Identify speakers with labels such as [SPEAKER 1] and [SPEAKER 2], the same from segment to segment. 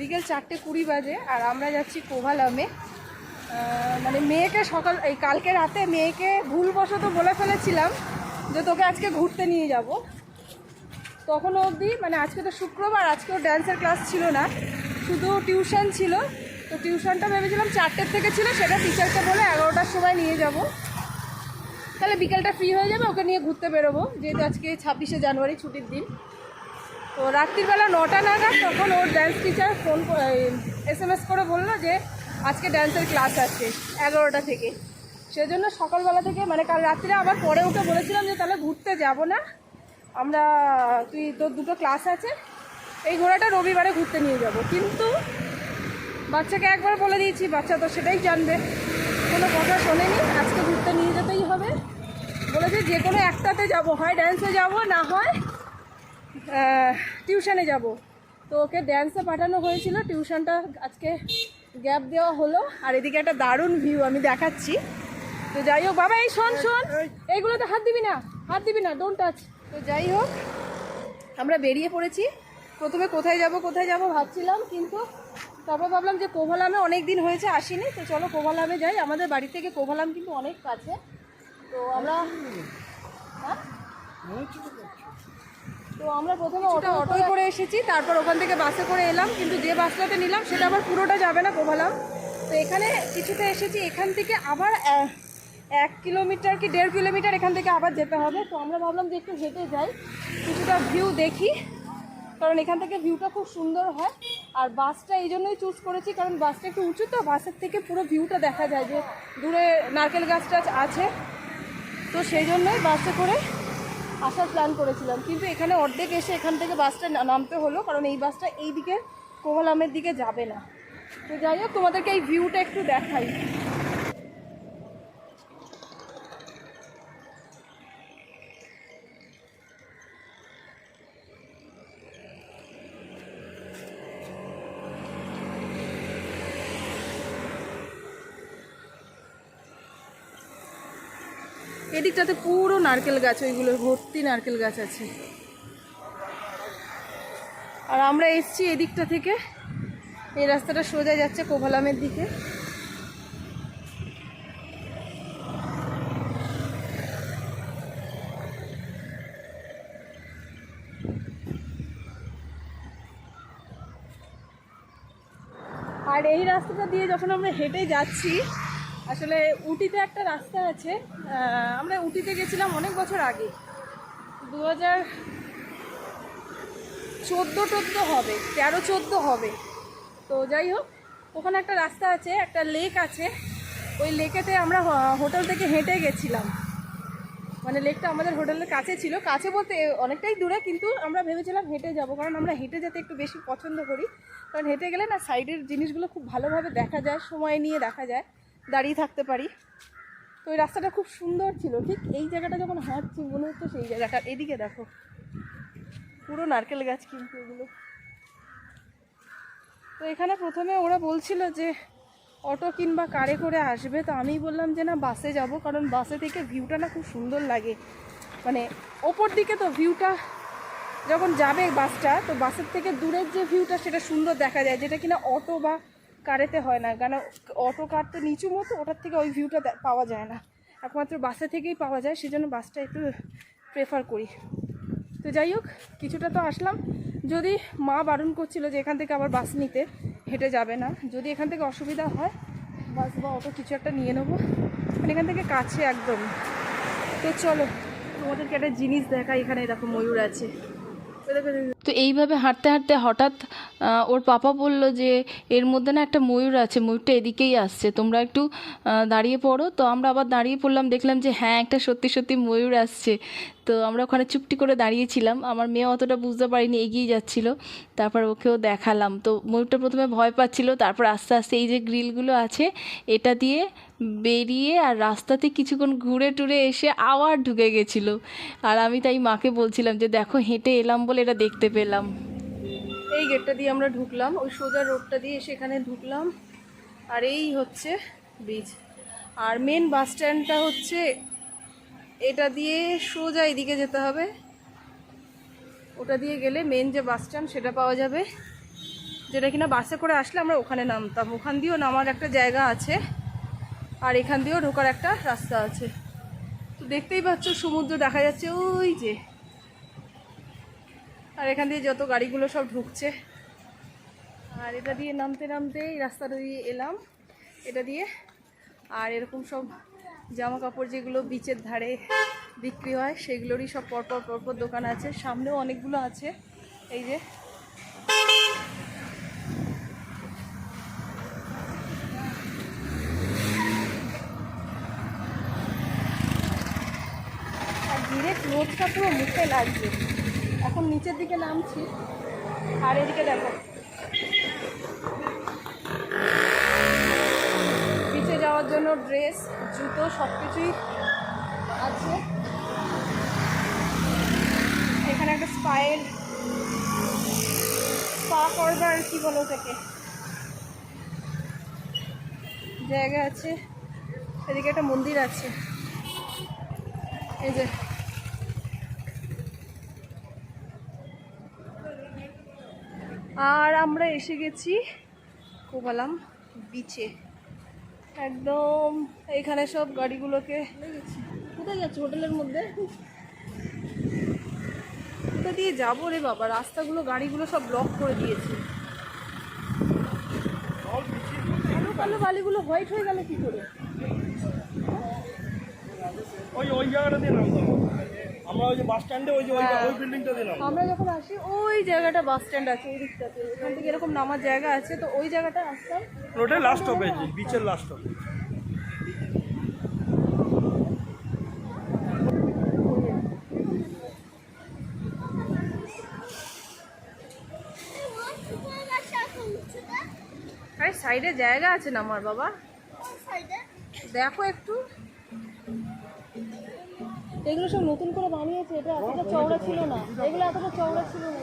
[SPEAKER 1] বিকেল চারটে কুড়ি বাজে আর আমরা যাচ্ছি কোভালামে। মানে মেয়েকে সকাল, এই কালকে রাতে মেয়েকে ভুলবশত বলে ফেলেছিলাম যে তোকে আজকে ঘুরতে নিয়ে যাব। তখন অবধি মানে আজকে তো শুক্রবার, আজকেও ড্যান্সের ক্লাস ছিল না। শুধু টিউশন ছিল। তো টিউশনটা ভেবেছিলাম চারটের থেকে ছিল, সেটা টিচারকে বলে এগারোটার সময় নিয়ে যাব। তাহলে বিকেলটা ফ্রি হয়ে যাবে, ওকে নিয়ে ঘুরতে বেরোবো। যেহেতু আজকে ছাব্বিশে জানুয়ারি ছুটির দিন। তো রাত্রিবেলা নটা নাগাদ তখন ওর dance teacher phone S M S করে বলল যে, আজকে ড্যান্সের ক্লাস আছে এগারোটা থেকে। সেজন্য সকালবেলা থেকে মানে কাল রাত্রে আবার পরে ওকে বলেছিলাম যে, তাহলে ঘুরতে যাব না। আমরা, তুই, তোর দুটো ক্লাস আছে। এই ঘোড়াটা রবিবারে ঘুরতে নিয়ে যাব। কিন্তু বাচ্চাকে একবার বলে দিয়েছি, বাচ্চা তো সেটাই জানবে। কোনো কথা শোনেনি, আজকে ঘুরতে নিয়ে যেতেই হবে। বলেছে যে কোনো একটাতে যাব, হয় ড্যান্সে যাব, না হয় টিউশনে যাব। তো ওকে ড্যান্সে পাঠানো হয়েছিল। টিউশনটা আজকে গ্যাপ দেওয়া হলো। আর এদিকে একটা দারুণ ভিউ আমি দেখাচ্ছি। তো যাই হোক, বাবা, এই শোন শোন। এইগুলোতে হাত দিবি না, হাত দিবি না ডোন্ট টাচ তো যাই হোক, আমরা বেরিয়ে পড়েছি। প্রথমে কোথায় যাব কোথায় যাব ভাবছিলাম, কিন্তু তারপর ভাবলাম যে কোভালামে অনেক দিন হয়েছে, আসিনি। তো চলো কোভালামে যাই। আমাদের বাড়ি থেকে কোভালাম কিন্তু অনেক কাছে। তো আমরা হ্যাঁ? তো আমরা প্রথমে অটো অটোয় করে এসেছি তারপর ওখান থেকে বাসে করে এলাম কিন্তু যে বাসটাতে নিলাম সেটা আবার পুরোটা যাবে না কোভালাম তো এখানে কিছুতে এসেছি এখান থেকে আবার এক কিলোমিটার কি দেড় কিলোমিটার এখান থেকে আবার যেতে হবে। তো আমরা ভাবলাম যে একটু হেঁটে যাই কিছুটা ভিউ দেখি কারণ এখান থেকে ভিউটা খুব সুন্দর হয়। আর বাসটা এই জন্যই চুজ করেছি কারণ বাসটা একটু উঁচু তো বাসের থেকে পুরো ভিউটা দেখা যায় যে দূরে নারকেল গাছ টাছ আছে। তো সেই জন্যই বাসে করে আসার প্ল্যান করেছিলাম। কিন্তু এখানে অর্ধেক এসে এখান থেকে বাসটা নামতে হলো, কারণ এই বাসটা এই দিকে কোভালামের দিকে যাবে না। তো যাই হোক, তোমাদেরকে এই ভিউটা একটু দেখাই। এদিকটাতে পুরো নারকেল গাছ, ওইগুলো ভর্তি নারকেল গাছ আছে। আর আমরা এসছি এদিকটা থেকে। এই রাস্তাটা সোজা যাচ্ছে কোভালামের দিকে। আর এই রাস্তাটা দিয়ে যখন আমরা হেঁটে যাচ্ছি আসলে উটিতে একটা রাস্তা আছে আমরা উটিতে গেছিলাম অনেক বছর আগে। দু হাজার চোদ্দ টোদ্দো হবে, তেরো চোদ্দ হবে। তো যাই হোক, ওখানে একটা রাস্তা আছে, একটা লেক আছে। ওই লেকেতে আমরা হোটেল থেকে হেঁটে গেছিলাম। মানে লেকটা আমাদের হোটেলের কাছে ছিল। কাছে বলতে অনেকটাই দূরে, কিন্তু আমরা ভেবেছিলাম হেঁটে যাব, কারণ আমরা হেঁটে যেতে একটু বেশি পছন্দ করি। কারণ হেঁটে গেলে না, সাইডের জিনিসগুলো খুব ভালোভাবে দেখা যায়, সময় নিয়ে দেখা যায়। দাঁড়িয়ে থাকতে পারি। তো ওই রাস্তাটা খুব সুন্দর ছিল। ঠিক এই জায়গাটা যখন হাঁটছি, মনে হচ্ছে সেই জায়গাটা। এদিকে দেখো, পুরো নারকেল গাছ কিন্তু এগুলো। তো এখানে প্রথমে ওরা বলছিল যে, অটো কিংবা কারে করে আসবে। তো আমি বললাম যে, না, বাসে যাব। কারণ বাসে থেকে ভিউটা না খুব সুন্দর লাগে। মানে ওপর দিকে তো ভিউটা, যখন যাবে বাসটা, তো বাসের থেকে দূরের যে ভিউটা, সেটা সুন্দর দেখা যায়। যেটা কিনা অটো বা কারেতে হয় না। কেন অটো কার তো নিচু মতো, ওটার থেকে ওই ভিউটা পাওয়া যায় না। একমাত্র বাসে থেকেই পাওয়া যায়, সেজন্য বাসটা একটু প্রেফার করি। তো যাই হোক, কিছুটা তো আসলাম। যদি মা বারণ করছিল যে এখান থেকে আবার বাস নিতে, হেঁটে যাবে না। যদি এখান থেকে অসুবিধা হয় বাস বা অটো কিছু একটা নিয়ে নেব। মানে এখান থেকে কাছে একদম। তো চলো, তোমাদেরকে একটা জিনিস দেখা এখানে দেখো ময়ূর আছে।
[SPEAKER 2] তো এইভাবে হাঁটতে হাঁটতে হঠাৎ ওর পাপা বলল যে, এর মধ্যে না একটা ময়ূর আছে, ময়ূরটা এদিকেই আসছে। তোমরা একটু দাঁড়িয়ে পড়ো। তো আমরা আবার দাঁড়িয়ে পড়লাম, দেখলাম যে হ্যাঁ একটা সত্যি সত্যি ময়ূর আসছে। তো আমরা ওখানে চুপটি করে দাঁড়িয়েছিলাম। আমার মেয়ে অতটা বুঝতে পারিনি, এগিয়ে যাচ্ছিল। তারপর ওকেও দেখালাম। তো ময়ূরটা প্রথমে ভয় পাচ্ছিল, তারপর আস্তে আস্তে এই যে গ্রিলগুলো আছে, এটা দিয়ে বেরিয়ে আর রাস্তাতে কিছুক্ষণ ঘুরে টুরে এসে আবার ঢুকে গেছিল। আর আমি তাই মাকে বলছিলাম যে, দেখো, হেঁটে এলাম বলে এটা দেখতে পেলাম।
[SPEAKER 1] এই গেটটা দিয়ে আমরা ঢুকলাম, ওই সোজা রোডটা দিয়ে সেখানে ঢুকলাম। আর এই হচ্ছে ব্রিজ আর মেন বাস স্ট্যান্ডটা হচ্ছে এটা দিয়ে সোজা এদিকে যেতে হবে। ওটা দিয়ে গেলে মেন যে বাস স্ট্যান্ড সেটা পাওয়া যাবে। যেটা কিনা বাসে করে আসলে আমরা ওখানে নামতাম। ওখান দিয়েও নামার একটা জায়গা আছে, আর এখান দিয়েও ঢোকার একটা রাস্তা আছে। তো দেখতেই পাচ্ছ, সমুদ্র দেখা যাচ্ছে, ওই যে আর এখান দিয়ে যত গাড়িগুলো সব ঢুকছে। আর এটা দিয়ে নামতে নামতে এই রাস্তাটা দিয়ে এলাম, এটা দিয়ে। আর এরকম সব জামা কাপড় যেগুলো বিচের ধারে বিক্রি হয়, সেগুলোরই সব পরপর পরপর দোকান আছে। সামনেও অনেকগুলো আছে, এই যে। ডিরেক্ট রোদটা পুরো মুখে লাগবে এখন নিচের দিকে নামছি। আর এদিকে দেখো। বিচে যাওয়ার জন্য ড্রেস, জুতো সব কিছুই আছে। এখানে একটা স্পায়ের স্পা করবার কি বলো ওটাকে? জায়গা আছে। এদিকে একটা মন্দির আছে। এই যে আর আমরা এসে গেছি কোবালাম বিচে একদম এখানে সব গাড়িগুলোকে কোথায় যাচ্ছে? হোটেলের মধ্যে? কোথা দিয়ে যাব রে বাবা? রাস্তাগুলো গাড়িগুলো সব ব্লক করে দিয়েছে। কালো কালো বালিগুলো হোয়াইট হয়ে গেল কি করে?
[SPEAKER 3] ওই ওই জায়গাটা দিয়ে নামতাম আমরা ওই যে বাস স্ট্যান্ডে ওই যে ওই
[SPEAKER 1] হ্যাঁ।
[SPEAKER 3] ওই বিল্ডিংটা দিয়ে নামতাম
[SPEAKER 1] আমরা যখন আসি ওই জায়গাটা বাস স্ট্যান্ড আছে ওই দিকটাতে ওখান থেকে এরকম নামার জায়গা আছে তো ওই জায়গাটা আসতাম।
[SPEAKER 3] ওটাই লাস্ট হবে বিচের লাস্ট হবে
[SPEAKER 1] আরে সাইডে জায়গা আছে না আমার বাবা? দেখো একটু। এগুলো সব নতুন করে বানিয়েছে এটা এতটা চওড়া ছিল না। এগুলো এতটা চওড়া ছিল না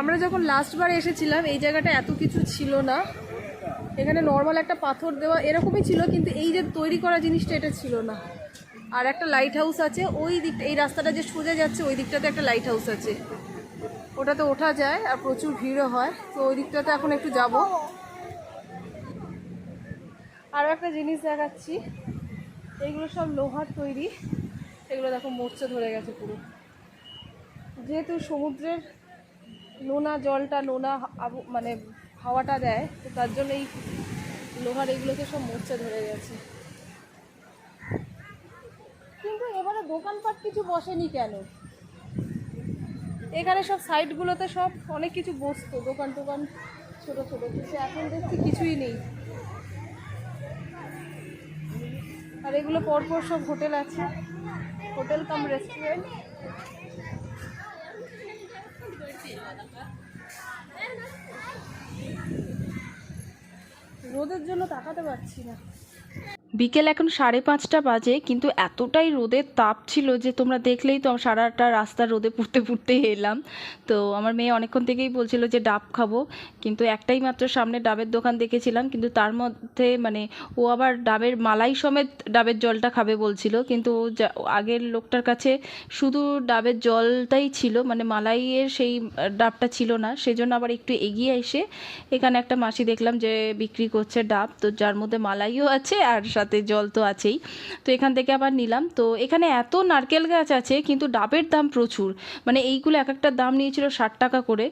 [SPEAKER 1] আমরা যখন লাস্টবার এসেছিলাম, এই জায়গাটা এত কিছু ছিল না। এখানে নর্মাল একটা পাথর দেওয়া এরকমই ছিল, কিন্তু এই যে তৈরি করা জিনিসটা এটা ছিল না। আর একটা লাইট হাউস আছে, ওই দিকটা এই রাস্তাটা যে সোজা যাচ্ছে, ওই দিকটাতে একটা লাইট হাউস আছে। ওটাতে ওঠা যায় আর প্রচুর ভিড়ও হয়। তো ওই দিকটাতে এখন একটু যাব। আরও একটা জিনিস দেখাচ্ছি। এইগুলো সব লোহার তৈরি। এগুলো দেখো মোর্চে ধরে গেছে পুরো। যেহেতু সমুদ্রের নোনা জলটা, নোনা মানে হাওয়াটা দেয়, তো তার জন্য এই লোহার এগুলোকে সব মোর্চা ধরে গেছে। কিন্তু এবারে দোকানপাট কিছু বসেনি কেন? এখানে সব সাইডগুলোতে সব অনেক কিছু বসতো, দোকান টোকান ছোট ছোট, কিন্তু এখন দেখছি কিছুই নেই। আর এগুলো পরপর সব হোটেল আছে। হোটেল কাম রেস্টুরেন্ট রোদের জন্য তাকাতে পারছি না।
[SPEAKER 2] বিকেল এখন সাড়ে পাঁচটা বাজে, কিন্তু এতটাই রোদের তাপ ছিল যে তোমরা দেখলেই তো সারাটা রাস্তা রোদে পুড়তে পুড়তে এলাম। তো আমার মেয়ে অনেকক্ষণ থেকেই বলছিল যে ডাব খাব, কিন্তু একটাই মাত্র সামনে ডাবের দোকান দেখেছিলাম, কিন্তু তার মধ্যে মানে ও আবার ডাবের মালাই সমেত ডাবের জলটা খাবে বলছিল, কিন্তু আগের লোকটার কাছে শুধু ডাবের জলটাই ছিল মানে মালাইয়ের সেই ডাবটা ছিল না, সেজন্য আবার একটু এগিয়ে এসে এখানে একটা মাসি দেখলাম যে বিক্রি করছে ডাব, তো যার মধ্যে মালাইও আছে আর সাথে জল তো আছেই। তো এখান থেকে আবার নিলাম। তো এখানে এত নারকেল গাছ আছে, কিন্তু ডাবের দাম প্রচুর। মানে এইগুলো এক একটা দাম নিয়েছিল ষাট টাকা করে।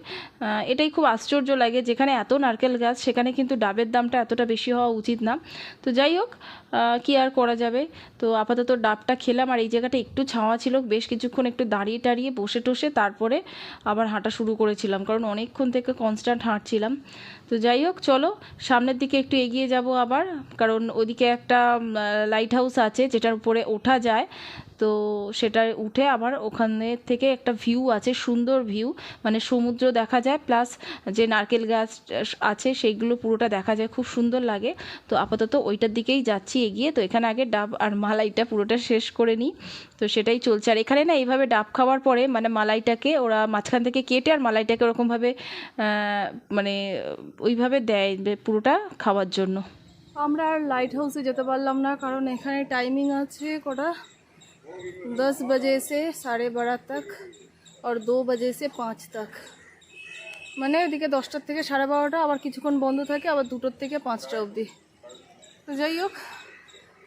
[SPEAKER 2] এটাই খুব আশ্চর্য লাগে যেখানে এত নারকেল গাছ, সেখানে কিন্তু ডাবের দামটা এতটা বেশি হওয়া উচিত না। তো যাই হোক কি আর করা যাবে? তো আপাতত ডাবটা খেলাম, আর এই জায়গাটা একটু ছাওয়া ছিল, বেশ কিছুক্ষণ একটু দাঁড়িয়ে টাড়িয়ে বসে টসে, তারপরে আবার হাঁটা শুরু করেছিলাম, কারণ অনেকক্ষণ থেকে কনস্ট্যান্ট হাঁটছিলাম। তো যাই হোক, চলো, সামনের দিকে একটু এগিয়ে যাব আবার, কারণ ওদিকে একটা লাইট হাউস আছে, যেটার উপরে ওঠা যায়। তো সেটা উঠে আবার ওখানে থেকে একটা ভিউ আছে, সুন্দর ভিউ মানে সমুদ্র দেখা যায় প্লাস যে নারকেল গাছ আছে সেইগুলো পুরোটা দেখা যায়, খুব সুন্দর লাগে। তো আপাতত ওইটার দিকেই যাচ্ছি এগিয়ে। তো এখানে আগে ডাব আর মালাইটা পুরোটা শেষ করে নিই। তো সেটাই চলছে। আর এখানে না, এইভাবে ডাব খাওয়ার পরে মানে মালাইটাকে ওরা মাঝখান থেকে কেটে আর মালাইটাকে ওরকমভাবে মানে ওইভাবে দেয় পুরোটা খাওয়ার জন্য।
[SPEAKER 1] আমরা আর লাইট হাউসে যেতে পারলাম না, কারণ এখানে টাইমিং আছে কটা? দশ बजे से সাড়ে বারো তক আর দো बजे से পাঁচ তক মানে এদিকে দশটার থেকে সাড়ে বারোটা আবার কিছুক্ষণ বন্ধ থাকে আবার দুটোর থেকে পাঁচটা অবধি তো যাই হোক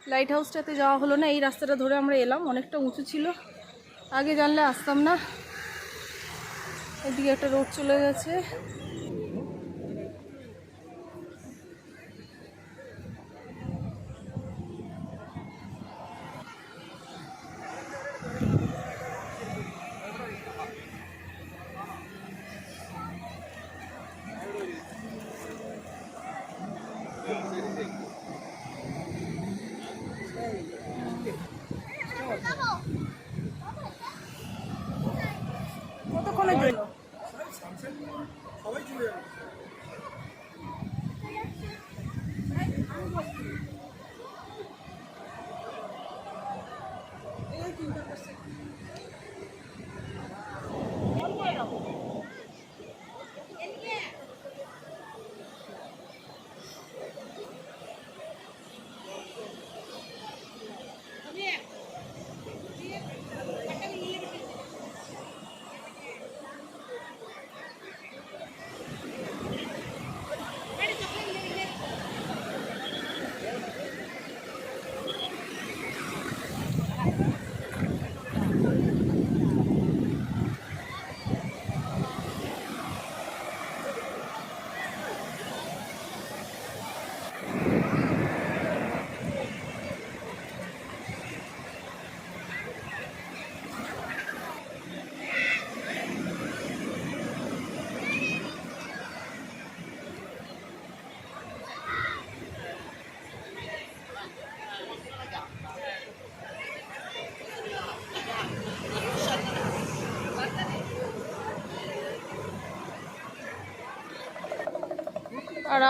[SPEAKER 1] লাইট হাউসটাতে যাওয়া হলো না এই রাস্তাটা ধরে আমরা এলাম অনেকটা উঁচু ছিল আগে জানলে আসতাম না এদিকে একটা রোড চলে গেছে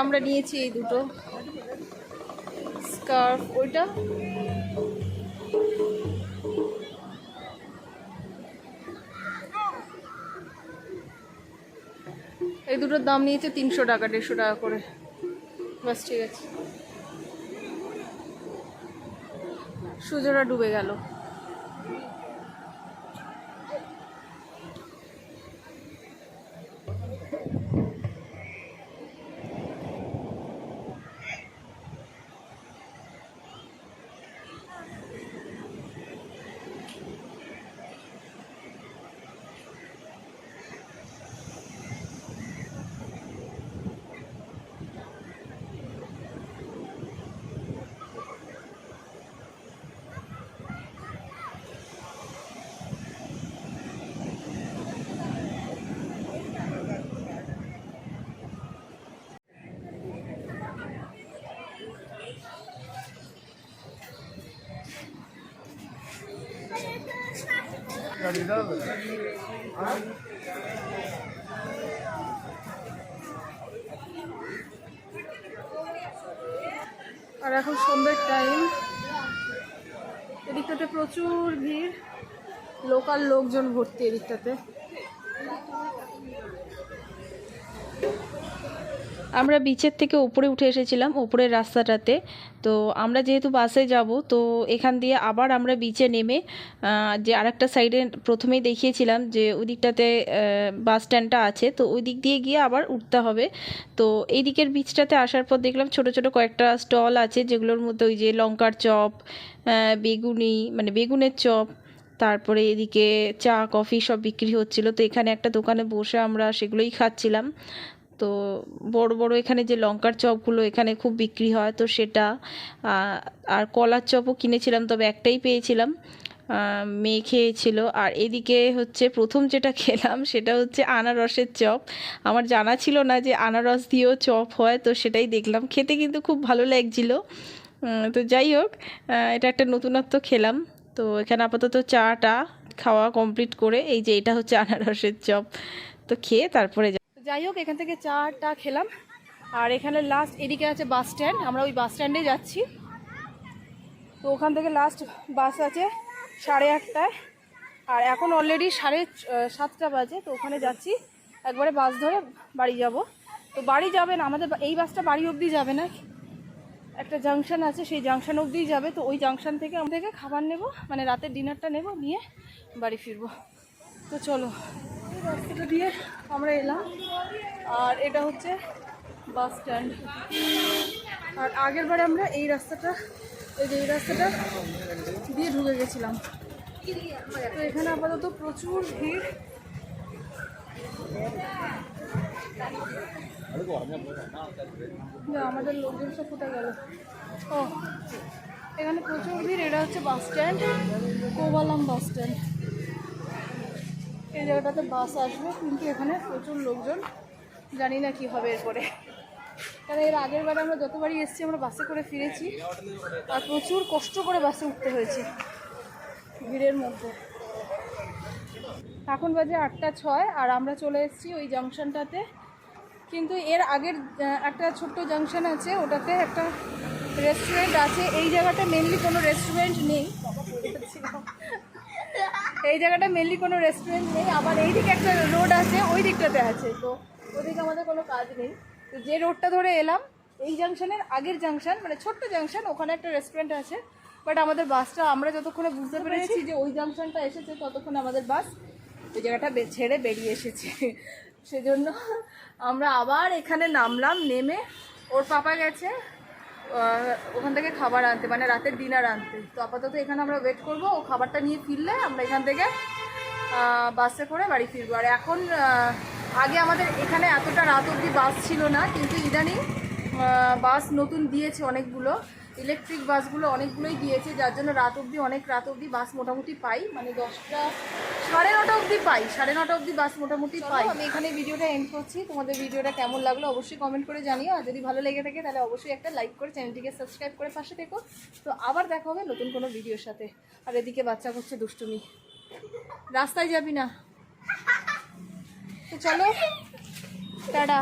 [SPEAKER 1] আমরা নিয়েছি এই দুটো। স্কার্ফ, ওইটা। এই দুটোর দাম নিয়েছে তিনশো টাকা, দেড়শো টাকা করে। বাস, ঠিক আছে। সূর্যটা ডুবে গেল। আর এখন সন্ধ্যের টাইম এদিকটাতে প্রচুর ভিড়। লোকাল লোকজন ভর্তি এদিকটাতে।
[SPEAKER 2] আমরা বিচের থেকে উপরে উঠে এসেছিলাম, উপরের রাস্তাটাতে। তো আমরা যেহেতু বাসে যাব, তো এখান দিয়ে আবার আমরা বিচে নেমে যে আরেকটা সাইডে প্রথমেই দেখিয়েছিলাম যে ওই দিকটাতে বাস স্ট্যান্ডটা আছে। তো ওই দিক দিয়ে গিয়ে আবার উঠতে হবে। তো এই দিকের বিচটাতে আসার পর দেখলাম ছোট ছোট কয়েকটা স্টল আছে, যেগুলোর মধ্যে ওই যে লঙ্কার চপ বেগুনি মানে বেগুনের চপ, তারপরে এদিকে চা, কফি সব বিক্রি হচ্ছিল। তো এখানে একটা দোকানে বসে আমরা সেগুলোই খাচ্ছিলাম। তো বড় বড় এখানে যে লঙ্কার চপগুলো এখানে খুব বিক্রি হয়, তো সেটা আর কলার চপও কিনেছিলাম, তবে একটাই পেয়েছিলাম মেয়ে খেয়েছিল। আর এদিকে হচ্ছে প্রথম যেটা খেলাম সেটা হচ্ছে আনারসের চপ। আমার জানা ছিল না যে আনারস দিয়েও চপ হয়, তো সেটাই দেখলাম। খেতে কিন্তু খুব ভালো লাগছিল। তো যাই হোক এটা একটা নতুনত্ব খেলাম। তো এখানে আপাতত চাটা খাওয়া কমপ্লিট করে এই যে এটা হচ্ছে আনারসের চপ। তো খেয়ে তারপরে
[SPEAKER 1] যাই হোক, এখান থেকে চাটা খেলাম। আর এখানে লাস্ট এদিকে আছে বাস স্ট্যান্ড আমরা ওই বাস স্ট্যান্ডে যাচ্ছি। তো ওখান থেকে লাস্ট বাস আছে সাড়ে আটটায়। আর এখন অলরেডি সাড়ে সাতটা বাজে, তো ওখানে যাচ্ছি। একবারে বাস ধরে বাড়ি যাব। তো বাড়ি যাবে না, আমাদের এই বাসটা বাড়ি অবধি যাবে না। একটা জাংশন আছে, সেই জাংশন অবধিই যাবে। তো ওই জাংশন থেকে আমাদেরকে খাবার নেব মানে রাতের ডিনারটা নেব, নিয়ে বাড়ি ফিরবো। তো চলো। এই রাস্তাটা দিয়ে আমরা এলাম। আর এটা হচ্ছে বাস স্ট্যান্ড। আর আগের বারে আমরা এই রাস্তাটা, এই যে এই রাস্তাটা দিয়ে ঢুকে গেছিলাম। তো এখানে আপাতত প্রচুর ভিড়। আমাদের লোকজন সব কোথায় গেল? ও, এখানে প্রচুর ভিড়। এটা হচ্ছে বাস স্ট্যান্ড, কোবালাম বাস স্ট্যান্ড। এই জায়গাটাতে বাস আসবে, কিন্তু এখানে প্রচুর লোকজন। জানি না কি হবে এরপরে। কারণ এর আগের বারে আমরা যতবারই এসেছি, আমরা বাসে করে ফিরেছি। আর প্রচুর কষ্ট করে বাসে উঠতে হয়েছে ভিড়ের মধ্যে। এখন বাজে আটটা ছয়, আর আমরা চলে এসেছি ওই জাংশনটাতে কিন্তু এর আগের একটা ছোট্ট জাংশন আছে, ওটাতে একটা রেস্টুরেন্ট আছে। এই জায়গাটা মেনলি কোনো রেস্টুরেন্ট নেই। এই জায়গাটা মেনলি কোনো রেস্টুরেন্ট নেই। আবার এই দিকে একটা রোড আছে ওই দিকটাতে আছে। তো ওদিকে আমাদের কোনো কাজ নেই। তো যে রোডটা ধরে এলাম এই জাংশনের আগের জাংশন মানে ছোট্ট জাংশন ওখানে একটা রেস্টুরেন্ট আছে। বাট আমাদের বাসটা আমরা যতক্ষণে বুঝতে পেরেছি যে ওই জাংশনটা এসেছে ততক্ষণ আমাদের বাস ওই জায়গাটা ছেড়ে বেরিয়ে এসেছে। সেজন্য আমরা আবার এখানে নামলাম নেমে ওর পাপা গেছে। ওখান থেকে খাবার আনতে মানে রাতের ডিনার আনতে। তো আপাতত এখানে আমরা ওয়েট করব, ও খাবারটা নিয়ে ফিরলে আমরা এখান থেকে বাসে করে বাড়ি ফিরবো। আর এখন আগে আমাদের এখানে এতটা রাত অব্দি বাস ছিল না, কিন্তু ইদানিং বাস নতুন দিয়েছে অনেকগুলো। ইলেকট্রিক বাসগুলো অনেকগুলোই দিয়েছে যার জন্য রাত অবধি অনেক রাত অবধি বাস মোটামুটি পাই। মানে দশটা সাড়ে নটা অবধি পাই সাড়ে নটা অবধি বাস মোটামুটি পাই। আমি এখানে ভিডিওটা এন্ড করছি। তোমাদের ভিডিওটা কেমন লাগল অবশ্যই কমেন্ট করে জানিও। আর যদি ভালো লেগে থাকে তাহলে অবশ্যই একটা লাইক করে চ্যানেলটিকে সাবস্ক্রাইব করে পাশে থেকো। তো আবার দেখা হবে নতুন কোনো ভিডিওর সাথে। আর এদিকে বাচ্চা করছে দুষ্টুমি। রাস্তায় যাবি না। তো চলো টাটা।